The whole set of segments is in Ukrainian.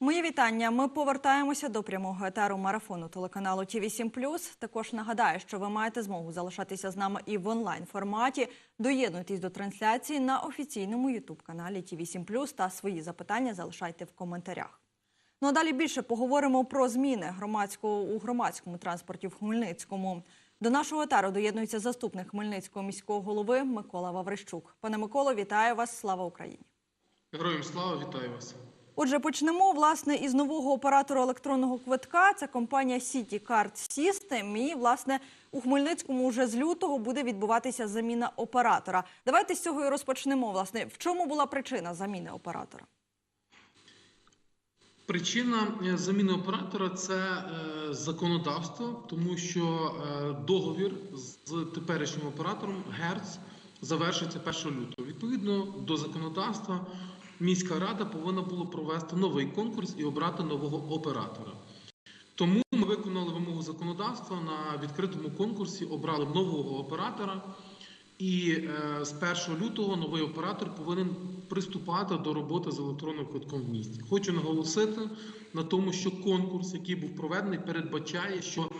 Мої вітання. Ми повертаємося до прямого етеру марафону телеканалу ТІВІ 7 Також нагадаю, що ви маєте змогу залишатися з нами і в онлайн форматі. Доєднуйтесь до трансляції на офіційному ютуб каналі ТІВІ 7 та свої запитання залишайте в коментарях. Ну а далі більше поговоримо про зміни громадського у громадському транспорті в Хмельницькому. До нашого етеру доєднується заступник Хмельницького міського голови Микола Ваврищук. Пане Миколо, вітаю вас! Слава Україні! Героям слава, вітаю вас. Отже, почнемо власне із нового оператора електронного квитка. Це компанія City Card System. І власне у Хмельницькому вже з лютого буде відбуватися заміна оператора. Давайте з цього і розпочнемо. Власне, в чому була причина заміни оператора? Причина е, заміни оператора це е, законодавство, тому що е, договір з теперішнім оператором ГЕРЦ завершиться 1 лютого. Відповідно до законодавства, міська рада повинна була провести новий конкурс і обрати нового оператора. Тому ми виконали вимогу законодавства на відкритому конкурсі, обрали нового оператора. І е, з 1 лютого новий оператор повинен приступати до роботи з електронним квитком в місті. Хочу наголосити на тому, що конкурс, який був проведений, передбачає, що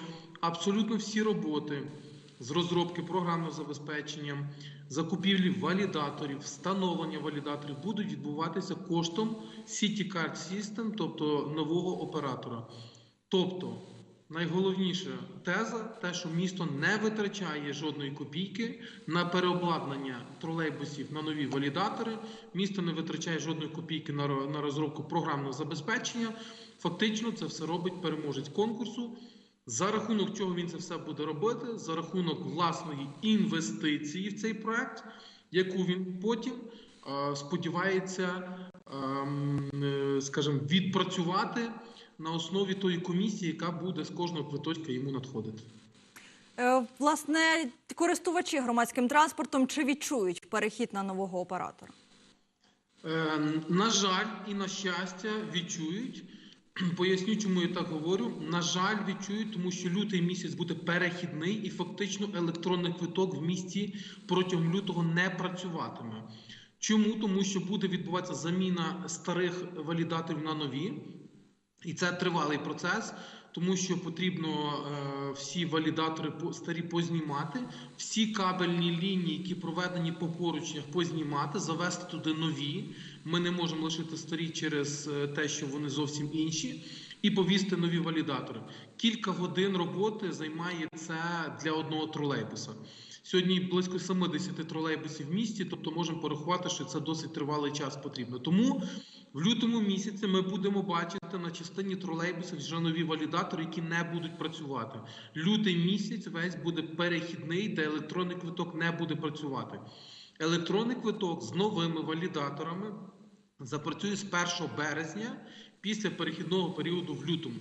абсолютно всі роботи з розробки програмного забезпечення, закупівлі валідаторів, встановлення валідаторів будуть відбуватися коштом City Card System, тобто нового оператора. Тобто Найголовніша теза те, що місто не витрачає жодної копійки на переобладнання тролейбусів на нові валідатори. Місто не витрачає жодної копійки на розробку програмного забезпечення. Фактично, це все робить переможець конкурсу. За рахунок чого він це все буде робити? За рахунок власної інвестиції в цей проект, яку він потім е, сподівається, ем, е, скажімо, відпрацювати на основі тої комісії, яка буде з кожного квиточка йому надходити. Е, власне, користувачі громадським транспортом чи відчують перехід на нового оператора? Е, на жаль, і на щастя, відчують. Поясню, чому я так говорю. На жаль, відчують, тому що лютий місяць буде перехідний, і фактично електронний квиток в місті протягом лютого не працюватиме. Чому? Тому що буде відбуватися заміна старих валідаторів на нові. І це тривалий процес, тому що потрібно е, всі валідатори старі познімати, всі кабельні лінії, які проведені по поручнях, познімати, завести туди нові. Ми не можемо лишити старі через е, те, що вони зовсім інші, і повісти нові валідатори. Кілька годин роботи займає це для одного тролейбуса. Сьогодні близько 70 тролейбусів в місті, тобто можемо порахувати, що це досить тривалий час потрібно. Тому в лютому місяці ми будемо бачити на частині тролейбусів вже нові валідатори, які не будуть працювати. Лютий місяць весь буде перехідний, де електронний квиток не буде працювати. Електронний квиток з новими валідаторами запрацює з 1 березня після перехідного періоду в лютому.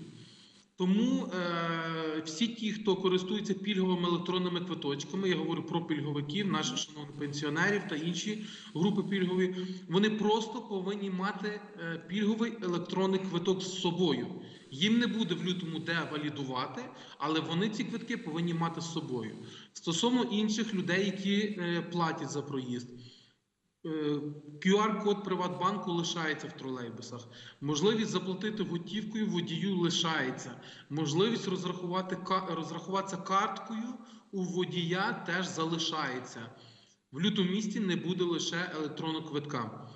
Тому е, всі ті, хто користується пільговими електронними квиточками, я говорю про пільговиків, наших шановних пенсіонерів та інші групи пільгові, вони просто повинні мати е, пільговий електронний квиток з собою. Їм не буде в лютому де валідувати, але вони ці квитки повинні мати з собою. Стосовно інших людей, які е, платять за проїзд. Е, QR-код Приватбанку лишається в тролейбусах. Можливість заплатити готівкою водію лишається. Можливість розрахувати розрахуватися карткою у водія теж залишається. В лютому місті не буде лише електронного квитка.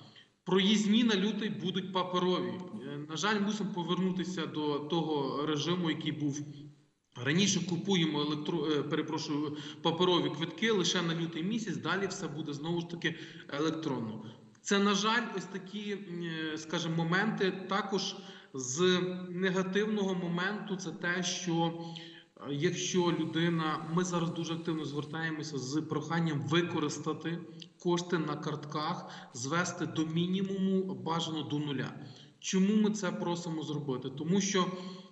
Проїзні на лютий будуть паперові. Е, На жаль, мусимо повернутися до того режиму, який був Раніше купуємо електро... е, перепрошую, паперові квитки лише на лютий місяць, далі все буде знову ж таки електронно. Це, на жаль, ось такі, е, скажімо, моменти. Також з негативного моменту це те, що е, якщо людина, ми зараз дуже активно звертаємося з проханням використати кошти на картках, звести до мінімуму бажано до нуля. Чому ми це просимо зробити? Тому що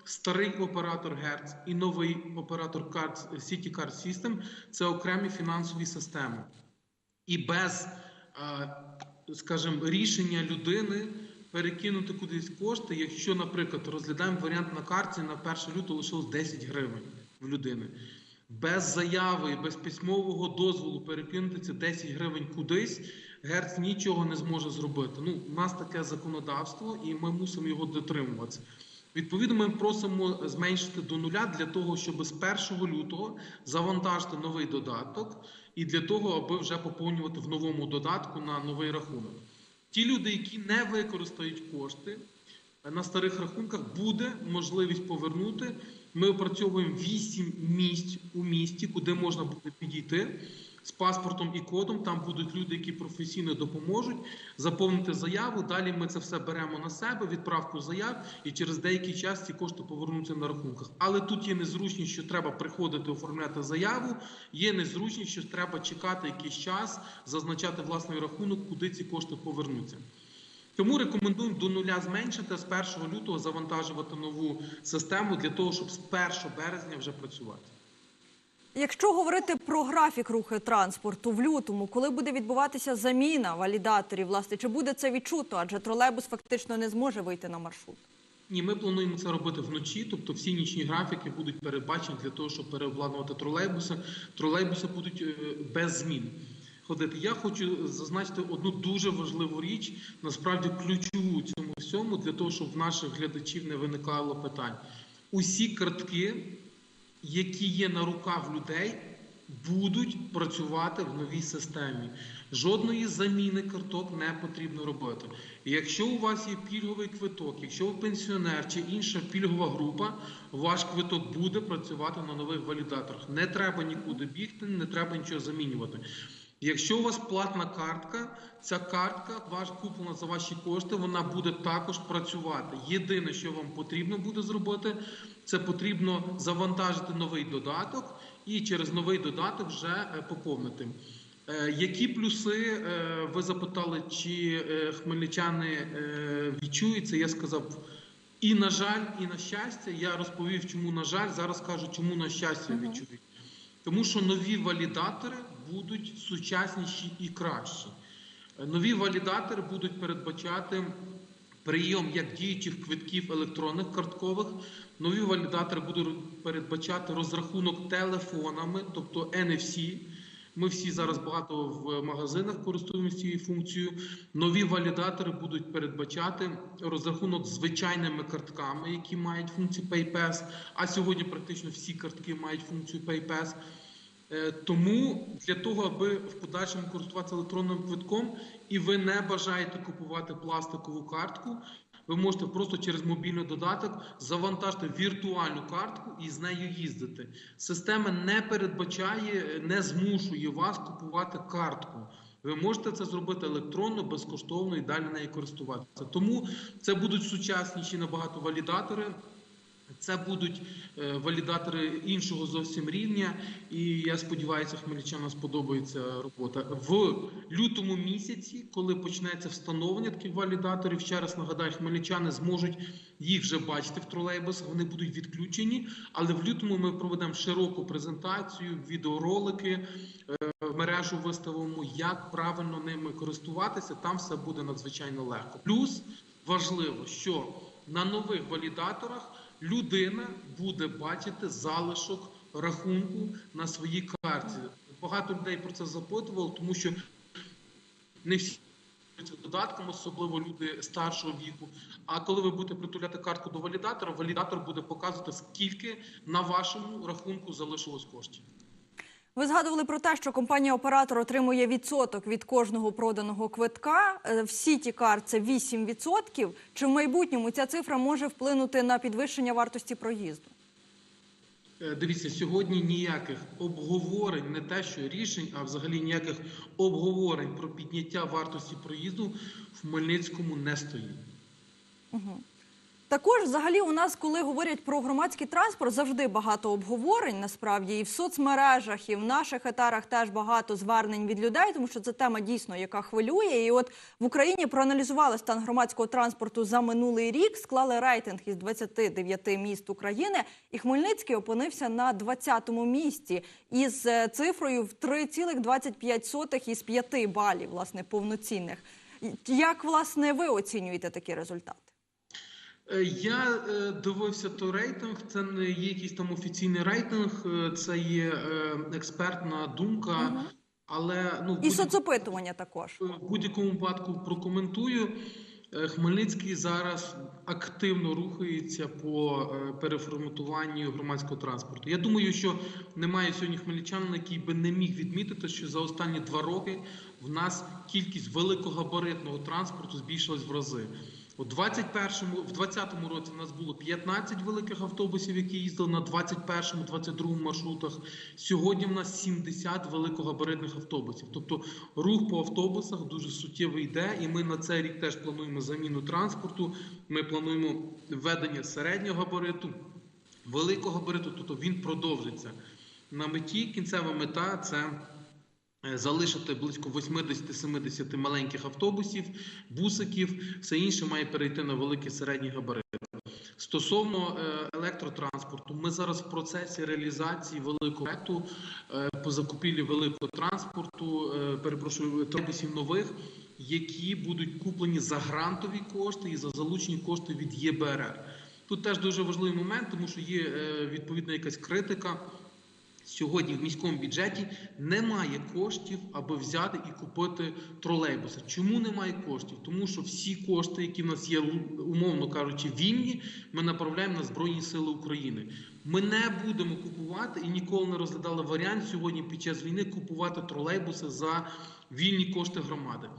старий оператор Герц і новий оператор City Card System – це окремі фінансові системи. І без, е, скажімо, рішення людини перекинути кудись кошти, якщо, наприклад, розглядаємо варіант на карті на 1 лютого лишилось 10 гривень в людини. Без заяви, без письмового дозволу перекинути ці 10 гривень кудись Герц нічого не зможе зробити. Ну, у нас таке законодавство, і ми мусимо його дотримуватися. Відповідно, ми просимо зменшити до нуля для того, щоб з 1 лютого завантажити новий додаток, і для того, аби вже поповнювати в новому додатку на новий рахунок. Ті люди, які не використають кошти е, на старих рахунках, буде можливість повернути. Ми опрацьовуємо 8 місць у місті, куди можна буде підійти з паспортом і кодом. Там будуть люди, які професійно допоможуть заповнити заяву. Далі ми це все беремо на себе, відправку заяв, і через деякий час ці кошти повернуться на рахунках. Але тут є незручність, що треба приходити оформляти заяву. Є незручність, що треба чекати якийсь час, зазначати власний рахунок, куди ці кошти повернуться. Тому рекомендуємо до нуля зменшити з 1 лютого завантажувати нову систему для того, щоб з 1 березня вже працювати. Якщо говорити про графік руху транспорту в лютому, коли буде відбуватися заміна валідаторів, власне, чи буде це відчуто? Адже тролейбус фактично не зможе вийти на маршрут. Ні, ми плануємо це робити вночі, тобто всі нічні графіки будуть передбачені для того, щоб переобладнувати тролейбуси. Тролейбуси будуть е, без змін ходити. Я хочу зазначити одну дуже важливу річ, насправді ключову цьому всьому, для того, щоб в наших глядачів не виникало питань. Усі картки, які є на руках людей, будуть працювати в новій системі. Жодної заміни карток не потрібно робити. Якщо у вас є пільговий квиток, якщо ви пенсіонер чи інша пільгова група, ваш квиток буде працювати на нових валідаторах. Не треба нікуди бігти, не треба нічого замінювати. Якщо у вас платна картка, ця картка ваш куплена за ваші кошти, вона буде також працювати. Єдине, що вам потрібно буде зробити, це потрібно завантажити новий додаток і через новий додаток вже е, поповнити. Е, Які плюси е, ви запитали, чи хмельничани відчують це? Я сказав. І на жаль, і на щастя, я розповів, чому на жаль, зараз кажу, чому на щастя відчують. Тому що нові валідатори будуть сучасніші і кращі. Нові валідатори будуть передбачати прийом як діючих квитків електронних карткових. Нові валідатори будуть передбачати розрахунок телефонами, тобто NFC. Ми всі зараз багато в магазинах користуємося цією функцією. Нові валідатори будуть передбачати розрахунок звичайними картками, які мають функцію PayPass. А сьогодні практично всі картки мають функцію PayPass. Е, Тому для того, аби в подальшому користуватися електронним квитком, і ви не бажаєте купувати пластикову картку, ви можете просто через мобільний додаток завантажити віртуальну картку і з нею їздити. Система не передбачає, не змушує вас купувати картку. Ви можете це зробити електронно, безкоштовно і далі нею користуватися. Тому це будуть сучасніші набагато валідатори. Це будуть е, валідатори іншого зовсім рівня, і я сподіваюся, хмельничанам сподобається робота в лютому місяці, коли почнеться встановлення таких валідаторів. Ще раз нагадаю, хмельничани зможуть їх вже бачити в тролейбусах. Вони будуть відключені. Але в лютому ми проведемо широку презентацію, відеоролики е, мережу виставимо, як правильно ними користуватися. Там все буде надзвичайно легко. Плюс важливо, що на нових валідаторах людина буде бачити залишок рахунку на своїй карті. Багато людей про це запитувало, тому що не всі додатком, особливо люди старшого віку. А коли ви будете притуляти картку до валідатора, валідатор буде показувати, скільки на вашому рахунку залишилось коштів. Ви згадували про те, що компанія-оператор отримує відсоток від кожного проданого квитка. Е, В сіті кар це 8%. Чи в майбутньому ця цифра може вплинути на підвищення вартості проїзду? Е, Дивіться, сьогодні ніяких обговорень, не те, що рішень, а взагалі ніяких обговорень про підняття вартості проїзду в Хмельницькому не стоїть. Також, взагалі, у нас, коли говорять про громадський транспорт, завжди багато обговорень. Насправді і в соцмережах, і в наших етарах теж багато звернень від людей, тому що це тема дійсно, яка хвилює. І от в Україні проаналізували стан громадського транспорту за минулий рік, склали рейтинг із 29 міст України, і Хмельницький опинився на 20-му місці із е, цифрою в 3,25 із 5 балів, власне, повноцінних. Як власне ви оцінюєте такі результати? Е, Я е, дивився той рейтинг. Це не є якийсь там офіційний рейтинг, е, це є експертна думка Але ну І соцопитування також. в будь-якому випадку прокоментую. Хмельницький зараз активно рухається по переформатуванню громадського транспорту. Я думаю, що немає сьогодні хмельничанина, який би не міг відмітити, що за останні два роки в нас кількість великогабаритного транспорту збільшилась в рази. У 21-му, в 20-му році в нас було 15 великих автобусів, які їздили на 21-му, 22-му маршрутах. Сьогодні в нас 70 великогабаритних автобусів. Тобто рух по автобусах дуже суттєво йде, і ми на цей рік теж плануємо заміну транспорту. Ми плануємо введення середнього габариту, великого габариту, тобто він продовжиться. На меті кінцева мета це. Е, Залишити близько 80-70 маленьких автобусів, бусиків, все інше має перейти на великий середній габарит. Стосовно е, електротранспорту, ми зараз в процесі реалізації великого проекту е, по закупівлі великого транспорту, перепрошую, тролейбусів нових, які будуть куплені за грантові кошти і за залучені кошти від ЄБРР. Тут теж дуже важливий момент, тому що є відповідна якась критика. Сьогодні в міському бюджеті немає коштів, аби взяти і купити тролейбуси. Чому немає коштів? Тому що всі кошти, які в нас є, умовно кажучи, вільні, ми направляємо на Збройні Сили України. Ми не будемо купувати і ніколи не розглядали варіант сьогодні під час війни купувати тролейбуси за вільні кошти громади.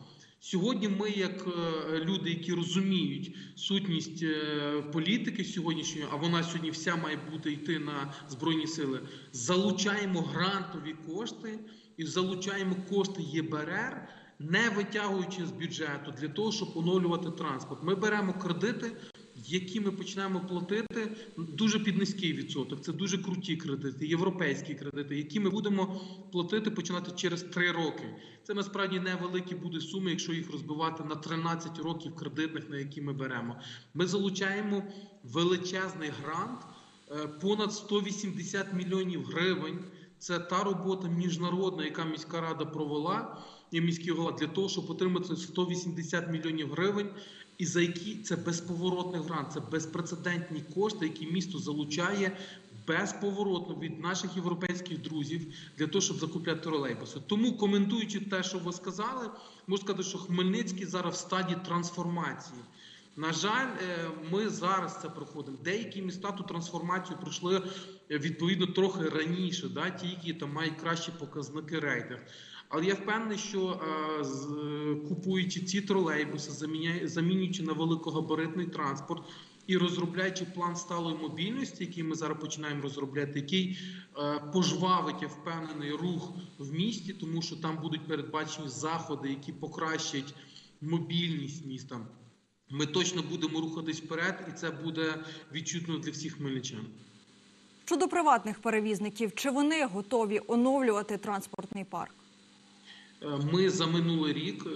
Сьогодні ми, як е, люди, які розуміють сутність е, політики сьогоднішньої, а вона сьогодні вся має бути йти на збройні сили, залучаємо грантові кошти і залучаємо кошти ЄБРР, не витягуючи з бюджету для того, щоб оновлювати транспорт. Ми беремо кредити. Які ми починаємо платити дуже під низький відсоток. Це дуже круті кредити, європейські кредити, які ми будемо платити починати через 3 роки. Це насправді невеликі будуть суми, якщо їх розбивати на 13 років кредитних, на які ми беремо. Ми залучаємо величезний грант, е, понад 180 мільйонів гривень. Це та робота міжнародна, яка міська рада провела і міський голова для того, щоб отримати 180 мільйонів гривень. І за які це безповоротний грант, це безпрецедентні кошти, які місто залучає безповоротно від наших європейських друзів для того, щоб закупляти тролейбуси. Тому коментуючи те, що ви сказали, можу сказати, що Хмельницький зараз в стадії трансформації. На жаль, е, ми зараз це проходимо. Деякі міста ту трансформацію пройшли е, відповідно трохи раніше, да, ті, які там мають кращі показники рейтинг. Але я впевнений, що е, купуючи ці тролейбуси, замінюючи на великогабаритний транспорт і розробляючи план сталої мобільності, який ми зараз починаємо розробляти, який е, пожвавить, я впевнений, рух в місті, тому що там будуть передбачені заходи, які покращать мобільність міста. Ми точно будемо рухатись вперед, і це буде відчутно для всіх хмельничан. Щодо приватних перевізників, чи вони готові оновлювати транспортний парк? Е, Ми за минулий рік е,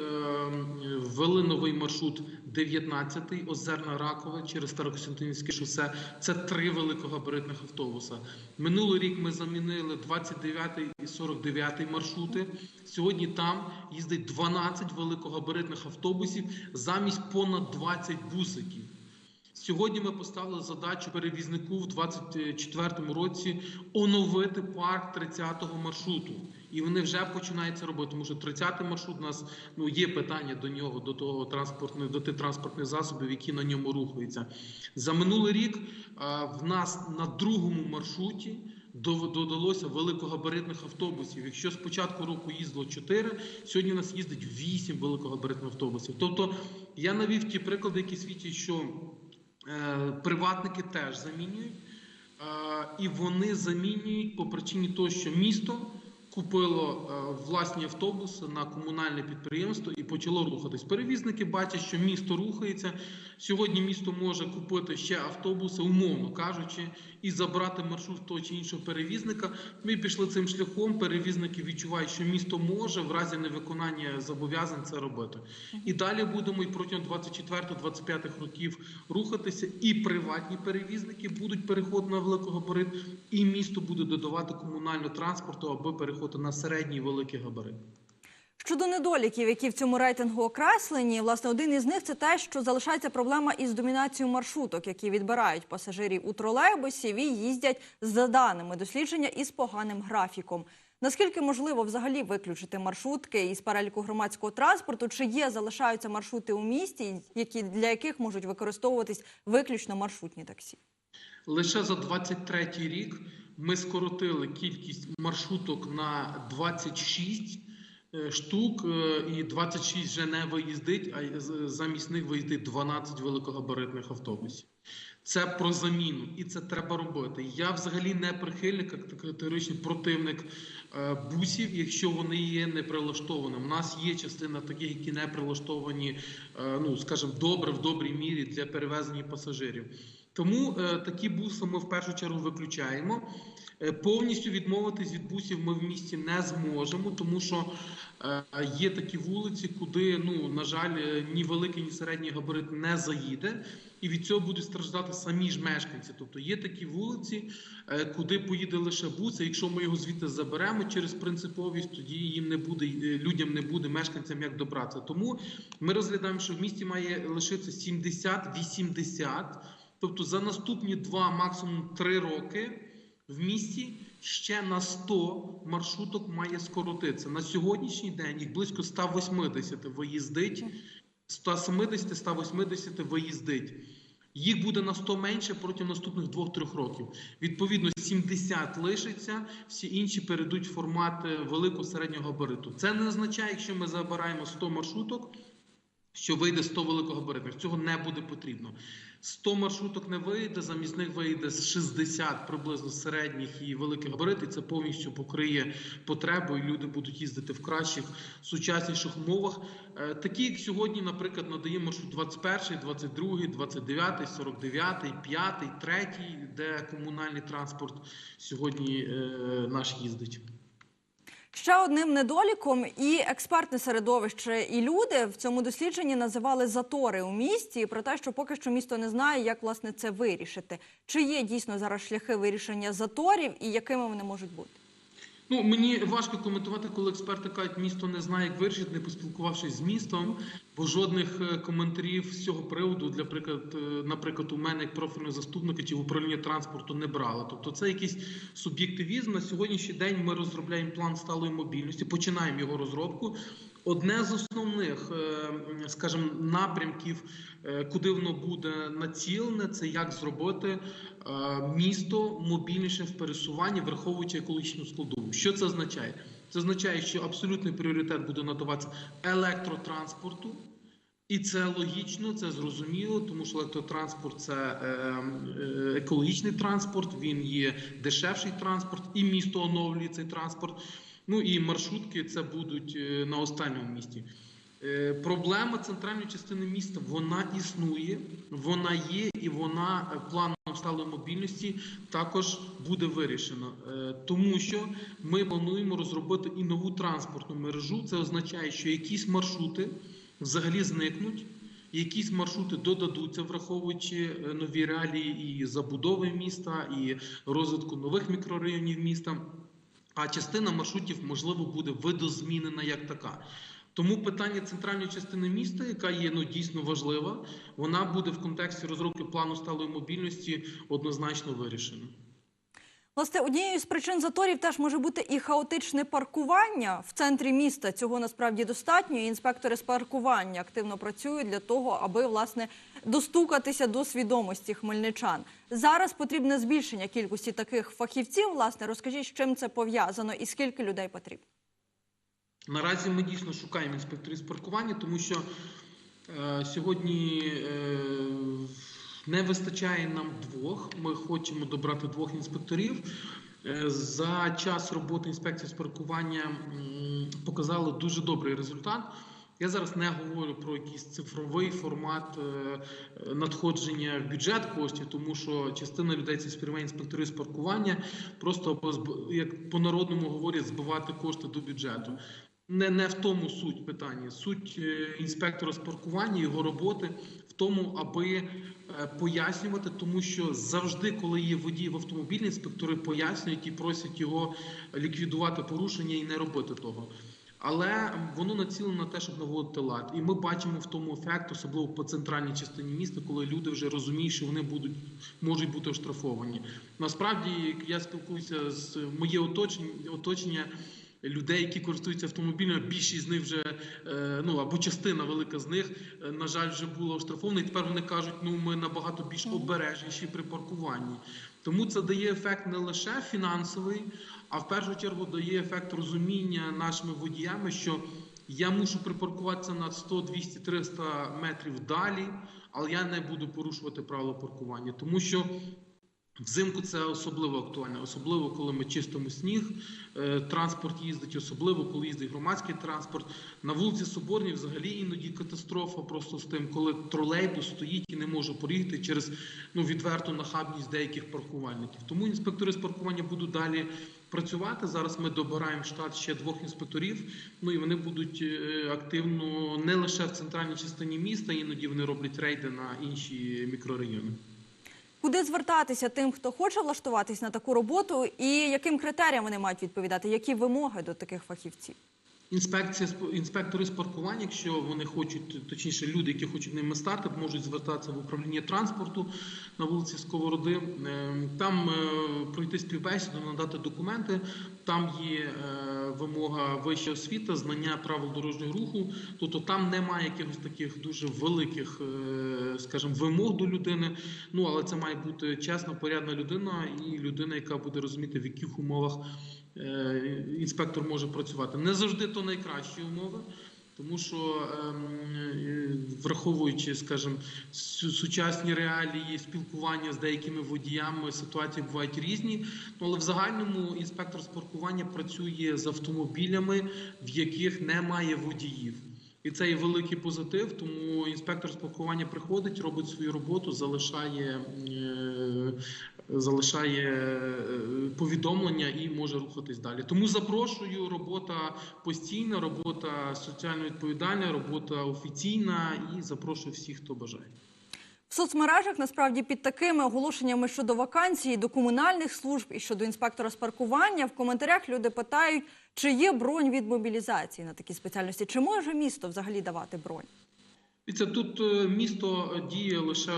ввели новий маршрут 19-й Озерна Ракове через Старокостянтинівське шосе. Це три великогабаритних автобуса. Минулий рік ми замінили 29-й і 49-й маршрути. Сьогодні там їздить 12 великогабаритних автобусів замість понад 20 бусиків. Сьогодні ми поставили задачу перевізнику в 2024 році оновити парк 30-го маршруту. І вони вже починають це робити, тому що 30-й маршрут у нас ну є питання до нього, до того транспортних, до тих транспортних засобів, які на ньому рухаються. За минулий рік а, в нас на другому маршруті додалося великогабаритних автобусів. Якщо з початку року їздило 4, сьогодні у нас їздить 8 великогабаритних автобусів. Тобто я навів ті приклади, які свідчать, що е, приватники теж замінюють, е, і вони замінюють по причині того, що місто купило е, власні автобуси на комунальне підприємство і почало рухатись. Перевізники бачать, що місто рухається. Сьогодні місто може купити ще автобуси, умовно кажучи, і забрати маршрут того чи іншого перевізника. Ми пішли цим шляхом. Перевізники відчувають, що місто може в разі невиконання зобов'язань це робити. І далі будемо і протягом 24-25 років рухатися. І приватні перевізники будуть переходити на великогабарит, і місто буде додавати комунального транспорту, аби переходити на середній великий габарит. Щодо недоліків, які в цьому рейтингу окреслені, власне, один із них це те, що залишається проблема із домінацією маршруток, які відбирають пасажирів у тролейбусів і їздять за даними дослідження із поганим графіком. Наскільки можливо взагалі виключити маршрутки із переліку громадського транспорту? Чи є залишаються маршрути у місті, які для яких можуть використовуватись виключно маршрутні таксі? Лише за 23 рік ми скоротили кількість маршруток на 26 е, штук, е, і 26 вже не виїздить, а замість них виїздить 12 великогабаритних автобусів. Це про заміну, і це треба робити. Я взагалі не прихильник, як категоричний противник е, бусів, якщо вони є не прилаштованими. У нас є частина таких, які не прилаштовані, ну скажімо, добре в добрій мірі для перевезення пасажирів. Тому е, такі буси ми в першу чергу виключаємо. Е, повністю відмовитись від бусів ми в місті не зможемо, тому що е, є такі вулиці, куди, ну на жаль, ні великий, ні середній габарит не заїде, і від цього будуть страждати самі ж мешканці. Тобто є такі вулиці, куди поїде лише бус. і Якщо ми його звідти заберемо через принциповість, тоді їм не буде людям не буде мешканцям як добратися. Тому ми розглядаємо, що в місті має лишитися 70-80 Тобто за наступні два, максимум три роки в місті ще на 100 маршруток має скоротитися. На сьогоднішній день їх близько 180 виїздить, 170-180 виїздить. Їх буде на 100 менше протягом наступних 2-3 років. Відповідно, 70 лишиться, всі інші перейдуть в формат е, великого середнього габариту. Це не означає, якщо ми забираємо 100 маршруток, що вийде 100 великогабаритних. Цього не буде потрібно. 100 маршруток не вийде, замість них вийде з 60 приблизно середніх і великих габаритів. Це повністю покриє потребу, і люди будуть їздити в кращих, сучасніших умовах. Е, Такі, як сьогодні, наприклад, надає маршрут 21, 22, 29, 49, 5, 3, де комунальний транспорт сьогодні е, наш їздить. Ще одним недоліком і експертне середовище, і люди в цьому дослідженні називали затори у місті про те, що поки що місто не знає, як власне це вирішити. Чи є дійсно зараз шляхи вирішення заторів і якими вони можуть бути? Ну мені важко коментувати, коли експерти кажуть, місто не знає, як вирішити, не поспілкувавшись з містом, бо жодних е, коментарів з цього приводу, для приклад, е, наприклад, у мене як профільного заступника чи в управління транспорту не брали. Тобто, це якийсь суб'єктивізм. На сьогоднішній день ми розробляємо план сталої мобільності, починаємо його розробку. Одне з основних, е, скажімо, напрямків, е, куди воно буде націлене, це як зробити е, місто мобільніше в пересуванні, враховуючи екологічну складову. Що це означає? Це означає, що абсолютний пріоритет буде надаватися електротранспорту. І це логічно, це зрозуміло, тому що електротранспорт це екологічний транспорт, він є дешевший транспорт, і місто оновлює цей транспорт. Ну і маршрутки це будуть е, на останньому місці. Е, Проблема центральної частини міста вона існує, вона є, і вона е, планом сталої мобільності також буде вирішена, тому що ми плануємо розробити і нову транспортну мережу. Це означає, що якісь маршрути взагалі зникнуть. Якісь маршрути додадуться, враховуючи нові реалії і забудови міста, і розвитку нових мікрорайонів міста. А частина маршрутів, можливо, буде видозмінена як така. Тому питання центральної частини міста, яка є ну, дійсно важлива, вона буде в контексті розробки плану сталої мобільності однозначно вирішена. Власне, однією з причин заторів теж може бути і хаотичне паркування в центрі міста. Цього насправді достатньо. І інспектори з паркування активно працюють для того, аби власне достукатися до свідомості хмельничан. Зараз потрібне збільшення кількості таких фахівців. Власне, розкажіть, з чим це пов'язано і скільки людей потрібно. Наразі ми дійсно шукаємо інспекторів з паркування, тому що е, сьогодні е, не вистачає нам двох. Ми хочемо добрати двох інспекторів. Е, За час роботи інспекції з паркування показали дуже добрий результат. Я зараз не говорю про якийсь цифровий формат е, е, надходження в бюджет коштів, тому що частина людей це сприймає інспектори з паркування, просто як по народному говорять, збивати кошти до бюджету. Не, не в тому суть питання. Суть інспектора з паркування, його роботи в тому, аби е, пояснювати, тому що завжди, коли є водій в автомобілі, інспектори пояснюють і просять його ліквідувати порушення і не робити того. Але воно націлено на те, щоб наводити лад. І ми бачимо в тому ефект, особливо по центральній частині міста, коли люди вже розуміють, що вони будуть можуть бути оштрафовані. Насправді, як я спілкуюся з моє оточення, оточення людей, які користуються автомобілями, більшість з них вже е, ну або частина велика з них, е, на жаль, вже була оштрафована. І тепер вони кажуть, ну ми набагато більш обережніші при паркуванні. Тому це дає ефект не лише фінансовий, а в першу чергу дає ефект розуміння нашими водіями, що я мушу припаркуватися на 100, 200, 300 метрів далі, але я не буду порушувати правила паркування, тому що. Взимку це особливо актуально, особливо коли ми чистимо сніг, е, транспорт їздить, особливо коли їздить громадський транспорт. На вулиці Соборній взагалі іноді катастрофа просто з тим, коли тролейбус стоїть і не може проїхати через ну відверту нахабність деяких паркувальників. Тому інспектори з паркування будуть далі працювати. Зараз ми добираємо в штат ще двох інспекторів. Ну і вони будуть е, активно не лише в центральній частині міста, іноді вони роблять рейди на інші мікрорайони. Куди звертатися тим, хто хоче влаштуватись на таку роботу, і яким критеріям вони мають відповідати? Які вимоги до таких фахівців? Інспекція сп- інспектори з паркування, якщо вони хочуть, точніше, люди, які хочуть ними стати, можуть звертатися в управління транспорту на вулиці Сковороди. Е, Там е, пройти співбесіду, надати документи. Там є е, вимога вища освіта, знання правил дорожнього руху. Тобто там немає якихось таких дуже великих, е, скажімо, вимог до людини. Ну але це має бути чесна, порядна людина і людина, яка буде розуміти, в яких умовах інспектор може працювати. Не завжди то найкращі умови, тому що ем, е, враховуючи, скажімо, сучасні реалії спілкування з деякими водіями, ситуації бувають різні. Ну, але в загальному інспектор з паркування працює з автомобілями, в яких немає водіїв. І це є великий позитив, тому інспектор з приходить, робить свою роботу, залишає, е, залишає е, повідомлення і може рухатись далі. Тому запрошую робота постійна, робота соціально відповідальна, робота офіційна і запрошую всіх, хто бажає. В соцмережах насправді під такими оголошеннями щодо вакансій до комунальних служб і щодо інспектора з паркування в коментарях люди питають, чи є бронь від мобілізації на такі спеціальності, чи може місто взагалі давати бронь? Дивіться, тут е, місто діє лише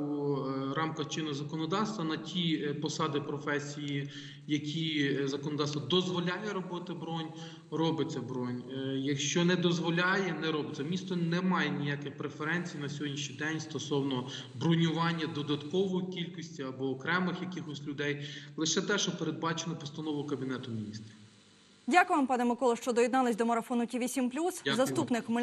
у е, рамках чинного законодавства на ті е, посади професії, які законодавство дозволяє робити бронь, робиться бронь. Якщо не дозволяє, не робиться. Місто не має ніяких преференцій на сьогоднішній день стосовно бронювання додаткової кількості або окремих якихось людей. Лише те, що передбачено постановою кабінету міністрів. Дякую вам, пане Миколо, що доєднались до марафону Ті 7 Дякую. Заступник Хмельницького